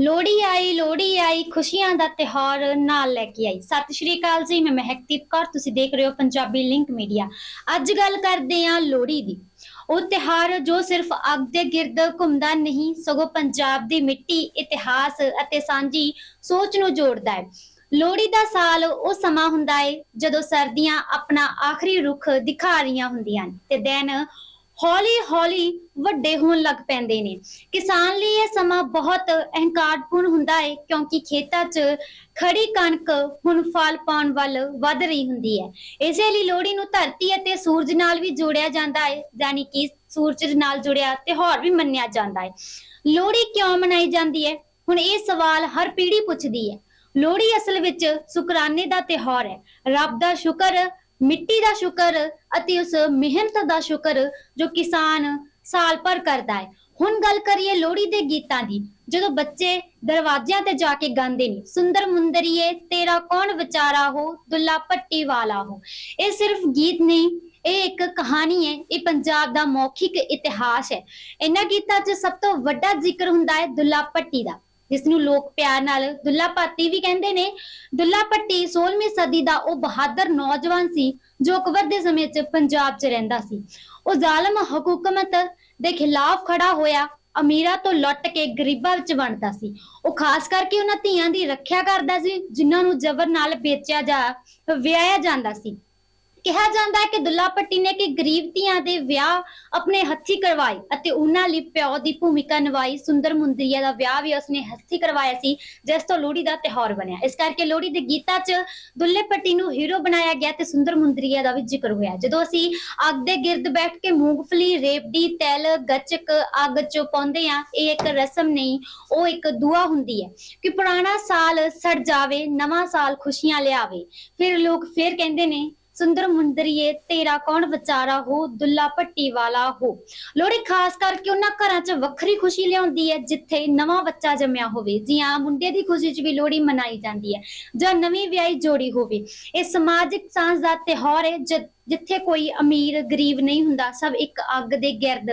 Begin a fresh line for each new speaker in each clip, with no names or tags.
ਲੋਹੜੀ ਆਈ ਲੋਹੜੀ ਆਈ, ਖੁਸ਼ੀਆਂ ਦਾ ਤਿਉਹਾਰ ਨਾਲ ਲੈ ਕੇ ਆਈ। ਸਤਿ ਸ਼੍ਰੀ ਅਕਾਲ ਜੀ, ਮੈਂ ਮਹਿਕਦੀਪ ਕੌਰ, ਤੁਸੀਂ ਦੇਖ ਰਹੇ ਹੋ ਪੰਜਾਬੀ ਲਿੰਕ ਮੀਡੀਆ ਅੱਜ ਗੱਲ ਕਰਦੇ ਹਾਂ ਲੋਹੜੀ ਦੀ। ਉਹ ਤਿਉਹਾਰ ਜੋ ਸਿਰਫ ਅੱਗ ਦੇ ਗਿਰਦ ਘੁੰਮਦਾ ਨਹੀਂ, ਸਗੋਂ ਪੰਜਾਬ ਦੀ ਮਿੱਟੀ, ਇਤਿਹਾਸ ਅਤੇ ਸਾਂਝੀ ਸੋਚ ਨੂੰ ਜੋੜਦਾ ਹੈ। ਲੋਹੜੀ ਦਾ ਸਾਲ ਉਹ ਸਮਾਂ ਹੁੰਦਾ ਹੈ ਜਦੋਂ ਸਰਦੀਆਂ ਆਪਣਾ ਆਖਰੀ ਰੁੱਖ ਦਿਖਾ ਰਹੀਆਂ ਹੁੰਦੀਆਂ ਹਨ ਤੇ ਦਿਨ ਹੌਲੀ ਹੌਲੀ ਵੱਡੇ ਹੋਣ ਲੱਗ ਪੈਂਦੇ ਨੇ। ਕਿਸਾਨ ਲਈ ਇਹ ਸਮਾਂ ਬਹੁਤ ਅਹੰਕਾਰਪੂਰਨ ਹੁੰਦਾ ਹੈ, ਕਿਉਂਕਿ ਖੇਤਾਂ 'ਚ ਖੜੀ ਕਣਕ ਹੁਣ ਫਲ ਪਾਉਣ ਵੱਲ ਵੱਧ ਰਹੀ ਹੁੰਦੀ ਹੈ। ਇਸੇ ਲਈ ਲੋਹੜੀ ਨੂੰ ਧਰਤੀ ਅਤੇ ਸੂਰਜ ਨਾਲ ਵੀ ਜੋੜਿਆ ਜਾਂਦਾ ਹੈ, ਯਾਨੀ ਕਿ ਸੂਰਜ ਨਾਲ ਜੁੜਿਆ ਤਿਉਹਾਰ ਵੀ ਮੰਨਿਆ ਜਾਂਦਾ ਹੈ। ਲੋਹੜੀ ਕਿਉਂ ਮਨਾਈ ਜਾਂਦੀ ਹੈ? ਹੁਣ ਇਹ ਸਵਾਲ ਹਰ ਪੀੜ੍ਹੀ ਪੁੱਛਦੀ ਹੈ। ਲੋਹੜੀ ਅਸਲ ਵਿੱਚ ਸ਼ੁਕਰਾਨੇ ਦਾ ਤਿਉਹਾਰ ਹੈ। ਰੱਬ ਦਾ ਸ਼ੁਕਰ ਮਿੱਟੀ ਦਾ ਸ਼ੁਕਰ ਅਤੇ ਉਸ ਮਿਹਨਤ ਦਾ ਸ਼ੁਕਰ ਜੋ ਕਿਸਾਨ ਸਾਲ ਭਰ ਕਰਦਾ ਹੈ। ਹੁਣ ਗੱਲ ਕਰੀਏ ਲੋਹੜੀ ਦੇ ਗੀਤਾਂ ਦੀ, ਜਦੋਂ ਬੱਚੇ ਦਰਵਾਜ਼ਿਆਂ ਤੇ ਜਾ ਕੇ ਗਾਉਂਦੇ ਨੇ, ਸੁੰਦਰ ਮੁੰਦਰੀਏ, ਤੇਰਾ ਕੌਣ ਵਿਚਾਰਾ ਹੋ? ਦੁੱਲਾ ਪੱਟੀ ਵਾਲਾ ਹੋ। ਇਹ ਸਿਰਫ ਗੀਤ ਨਹੀਂ, ਇਹ ਇੱਕ ਕਹਾਣੀ ਹੈ। ਇਹ ਪੰਜਾਬ ਦਾ ਮੌਖਿਕ ਇਤਿਹਾਸ ਹੈ। ਇਹਨਾਂ ਗੀਤਾਂ 'ਚ ਸਭ ਤੋਂ ਵੱਡਾ ਜ਼ਿਕਰ ਹੁੰਦਾ ਹੈ ਦੁੱਲਾ ਪੱਟੀ ਦਾ। ਜਿਸ ਨੂੰ ਲੋਕ ਪਿਆਰ ਨਾਲ ਦੁੱਲਾ ਭੱਟੀ ਵੀ ਕਹਿੰਦੇ ਨੇ। ਦੁੱਲਾ ਪੱਟੀ 16ਵੀਂ ਸਦੀ ਦਾ ਉਹ ਬਹਾਦਰ ਨੌਜਵਾਨ ਸੀ, ਜੋ ਅਕਬਰ ਦੇ ਸਮੇਂ 'ਚ ਪੰਜਾਬ 'ਚ ਰਹਿੰਦਾ ਸੀ। ਉਹ ਜ਼ਾਲਮ ਹਕੂਮਤ ਦੇ ਖਿਲਾਫ ਖੜਾ ਹੋਇਆ, ਅਮੀਰਾਂ ਤੋਂ ਲੁੱਟ ਕੇ ਗਰੀਬਾਂ ਵਿੱਚ ਵੰਡਦਾ ਸੀ। ਉਹ ਖਾਸ ਕਰਕੇ ਉਹਨਾਂ ਧੀਆਂ ਦੀ ਰੱਖਿਆ ਕਰਦਾ ਸੀ, ਜਿਨ੍ਹਾਂ ਨੂੰ ਜ਼ਬਰ ਨਾਲ ਵੇਚਿਆ ਜਾ, ਵਿਆਹਿਆ ਜਾਂਦਾ ਸੀ। ਕਿਹਾ ਜਾਂਦਾ ਹੈ ਕਿ ਦੁੱਲਾ ਭੱਟੀ ਨੇ ਕਿ ਗਰੀਬ ਧੀਆਂ ਦੇ ਵਿਆਹ ਆਪਣੇ ਹੱਥੀ ਕਰਵਾਏ ਅਤੇ ਉਹਨਾਂ ਲਈ ਪਿਓ ਦੀ ਭੂਮਿਕਾ ਨਿਭਾਈ। ਸੁੰਦਰ ਮੁੰਦਰੀਆ ਦਾ ਵਿਆਹ ਵੀ ਉਸਨੇ ਹੱਥੀ ਕਰਵਾਇਆ ਸੀ, ਜਿਸ ਤੋਂ ਲੋਹੜੀ ਦਾ ਤਿਉਹਾਰ ਬਣਿਆ। ਇਸ ਕਰਕੇ ਲੋਹੜੀ ਦੇ ਗੀਤਾਂ 'ਚ ਦੁੱਲੇ ਭੱਟੀ ਨੂੰ ਹੀਰੋ ਬਣਾਇਆ ਗਿਆ ਤੇ ਸੁੰਦਰ ਮੁੰਦਰੀਆ ਦਾ ਵੀ ਜ਼ਿਕਰ ਹੋਇਆ। ਜਦੋਂ ਅਸੀਂ ਅੱਗ ਦੇ ਗਿਰਦ ਬੈਠ ਕੇ ਮੂੰਗਫਲੀ, ਰੇਵੜੀ, ਤਿਲ, ਗੱਚਕ, ਅੱਗ 'ਚ ਪਾਉਂਦੇ ਆ ਇਹ ਇੱਕ ਰਸਮ ਨਹੀਂ, ਉਹ ਇੱਕ ਦੁਆ ਹੁੰਦੀ ਹੈ ਕਿ ਪੁਰਾਣਾ ਸਾਲ ਸੜ ਜਾਵੇ, ਨਵਾਂ ਸਾਲ ਖੁਸ਼ੀਆਂ ਲਿਆਵੇ। ਫਿਰ ਲੋਕ ਫਿਰ ਕਹਿੰਦੇ ਨੇ ਸੁੰਦਰ ਮੁੰਦਰੀਏ, ਤੇਰਾ ਕੌਣ ਵਿਚਾਰਾ ਹੋ? ਦੁੱਲਾ ਭੱਟੀ ਵਾਲਾ ਹੋ। ਲੋਹੜੀ ਖਾਸ ਕਰਕੇ ਉਹਨਾਂ ਘਰਾਂ 'ਚ ਵੱਖਰੀ ਖੁਸ਼ੀ ਲਿਆਉਂਦੀ ਹੈ, ਜਿੱਥੇ ਨਵਾਂ ਬੱਚਾ ਜੰਮਿਆ ਹੋਵੇ। ਜੀ ਹਾਂ, ਮੁੰਡੇ ਦੀ ਖੁਸ਼ੀ 'ਚ ਵੀ ਲੋਹੜੀ ਮਨਾਈ ਜਾਂਦੀ ਹੈ। ਜਾਂ ਨਵੀਂ ਵਿਆਹੀ ਜੋੜੀ ਹੋਵੇ। ਇਹ ਸਮਾਜਿਕ ਸਾਂਝ ਦਾ ਤਿਉਹਾਰ ਹੈ, ਜਦ ਜਿੱਥੇ ਕੋਈ ਅਮੀਰ, ਗਰੀਬ ਨਹੀਂ ਹੁੰਦਾ, ਸਭ ਇੱਕ ਅੱਗ ਦੇ ਗਿਰਦ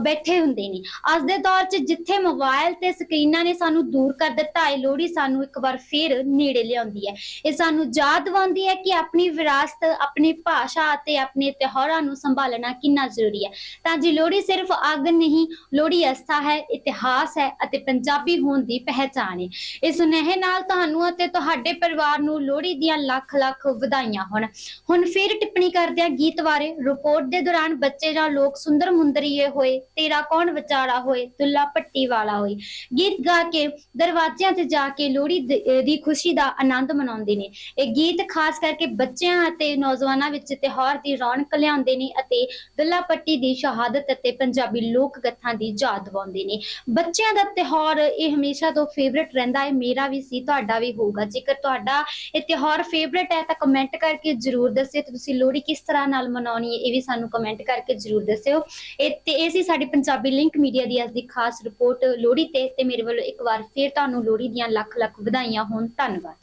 ਬੈਠੇ ਹੁੰਦੇ ਨੇ। ਅੱਜ ਦੇ ਦੌਰ 'ਚ ਜਿੱਥੇ ਮੋਬਾਈਲ ਤੇ ਸਕਰੀਨਾਂ ਨੇ ਸਾਨੂੰ ਦੂਰ ਕਰ ਦਿੱਤਾ ਹੈ ਲੋਹੜੀ ਸਾਨੂੰ ਇੱਕ ਵਾਰ ਫੇਰ ਨੇੜੇ ਲਿਆਉਂਦੀ ਹੈ। ਇਹ ਸਾਨੂੰ ਯਾਦ ਦਿਵਾਉਂਦੀ ਹੈ ਕਿ ਆਪਣੀ ਵਿਰਾਸਤ, ਆਪਣੀ ਭਾਸ਼ਾ ਅਤੇ ਆਪਣੇ ਤਿਉਹਾਰਾਂ ਨੂੰ ਸੰਭਾਲਣਾ ਕਿੰਨਾ ਜ਼ਰੂਰੀ ਹੈ। ਤਾਂ ਜੀ, ਲੋਹੜੀ ਸਿਰਫ ਅੱਗ ਨਹੀਂ, ਲੋਹੜੀ ਅਸਥਾ ਹੈ, ਇਤਿਹਾਸ ਹੈ ਅਤੇ ਪੰਜਾਬੀ ਹੋਣ ਦੀ ਪਹਿਚਾਣ ਹੈ। ਇਸ ਸੁਨੇਹੇ ਨਾਲ ਤੁਹਾਨੂੰ ਅਤੇ ਤੁਹਾਡੇ ਪਰਿਵਾਰ ਨੂੰ ਲੋਹੜੀ ਦੀਆਂ ਲੱਖ ਲੱਖ ਵਧਾਈਆਂ ਹੋਣ। ਹੁਣ ਫਿਰ ਟਿੱਪਣੀ ਕਰ ਆ ਗੀਤ ਬਾਰੇ ਰਿਪੋਰਟ ਦੇ ਦੌਰਾਨ ਬੱਚੇ ਜਾਂ ਲੋਕ ਸੁੰਦਰ ਮੁੰਦਰੀਏ ਹੋਏ, ਤੇਰਾ ਕੌਣ ਵਿਚਾਰਾ ਹੋਏ, ਦੁੱਲਾ ਪੱਟੀ ਵਾਲਾ ਹੋਏ। ਗੀਤ ਗਾ ਕੇ ਦਰਵਾਜ਼ਿਆਂ ਤੇ ਜਾ ਕੇ ਲੋਹੜੀ ਦੀ ਖੁਸ਼ੀ ਦਾ ਆਨੰਦ ਮਨਾਉਂਦੇ ਨੇ। ਇਹ ਗੀਤ ਖਾਸ ਕਰਕੇ ਬੱਚਿਆਂ ਅਤੇ ਨੌਜਵਾਨਾਂ ਵਿੱਚ ਤਿਉਹਾਰ ਦੀ ਰੌਣਕ ਲਿਆਉਂਦੇ ਨੇ ਅਤੇ ਦੁੱਲਾ ਪੱਟੀ ਦੀ ਸ਼ਹਾਦਤ ਅਤੇ ਪੰਜਾਬੀ ਲੋਕ ਕਥਾ ਦੀ ਯਾਦ ਦਿਵਾਉਂਦੇ ਨੇ। ਬੱਚਿਆਂ ਦਾ ਤਿਉਹਾਰ ਇਹ ਹਮੇਸ਼ਾ ਤੋਂ ਫੇਵਰਿਟ ਰਹਿੰਦਾ ਹੈ। ਮੇਰਾ ਵੀ ਸੀ, ਤੁਹਾਡਾ ਵੀ ਹੋਊਗਾ। ਜੇਕਰ ਤੁਹਾਡਾ ਇਹ ਤਿਉਹਾਰ ਫੇਵਰਿਟ ਹੈ ਤਾਂ ਕਮੈਂਟ ਕਰਕੇ ਜਰੂਰ ਦੱਸਿਓ ਤੁਸੀਂ ਲੋਹੜੀ ਕਿਸ ਤਰ੍ਹਾਂ ਨਾਲ ਮਨਾਉਣੀ ਹੈ, ਇਹ ਵੀ ਸਾਨੂੰ ਕਮੈਂਟ ਕਰਕੇ ਜਰੂਰ ਦੱਸਿਓ। ਇਹ ਤੇ ਇਹ ਸੀ ਸਾਡੀ ਪੰਜਾਬੀ ਲਿੰਕ ਮੀਡੀਆ ਦੀ ਅੱਜ ਦੀ ਖਾਸ ਰਿਪੋਰਟ ਲੋਹੜੀ ਤੇ ਤੇ ਮੇਰੇ ਵੱਲੋਂ ਇੱਕ ਵਾਰ ਫੇਰ ਤੁਹਾਨੂੰ ਲੋਹੜੀ ਦੀਆਂ ਲੱਖ ਲੱਖ ਵਧਾਈਆਂ ਹੋਣ। ਧੰਨਵਾਦ।